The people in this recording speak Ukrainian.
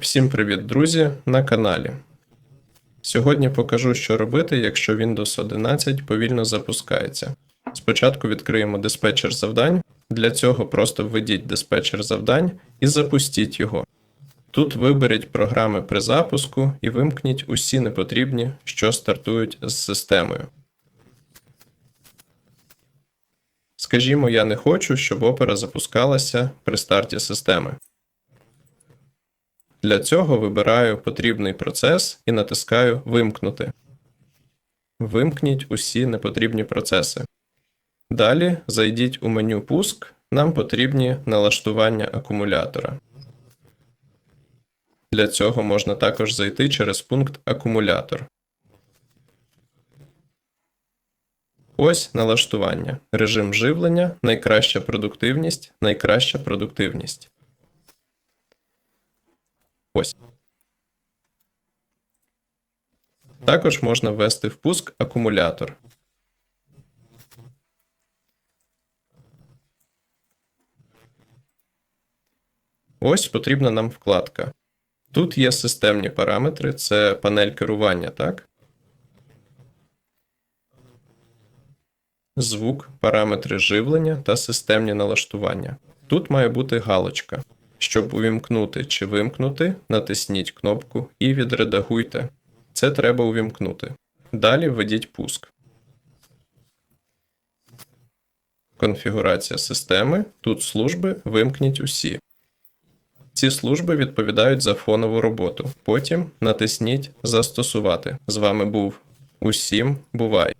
Всім привіт, друзі, на каналі. Сьогодні покажу, що робити, якщо Windows 11 повільно запускається. Спочатку відкриємо диспетчер завдань. Для цього просто введіть диспетчер завдань і запустіть його. Тут виберіть програми при запуску і вимкніть усі непотрібні, що стартують з системою. Скажімо, я не хочу, щоб опера запускалася при старті системи. Для цього вибираю потрібний процес і натискаю Вимкнути. Вимкніть усі непотрібні процеси. Далі зайдіть у меню Пуск. Нам потрібні налаштування акумулятора. Для цього можна також зайти через пункт Акумулятор. Ось налаштування. Режим живлення, найкраща продуктивність, найкраща продуктивність. Ось. Також можна ввести в пуск акумулятор. Ось потрібна нам вкладка. Тут є системні параметри, це панель керування, так? Звук, параметри живлення та системні налаштування. Тут має бути галочка. Щоб увімкнути чи вимкнути, натисніть кнопку і відредагуйте. Це треба увімкнути. Далі введіть пуск. Конфігурація системи. Тут служби вимкніть усі. Ці служби відповідають за фонову роботу. Потім натисніть Застосувати. З вами був Усім бувай!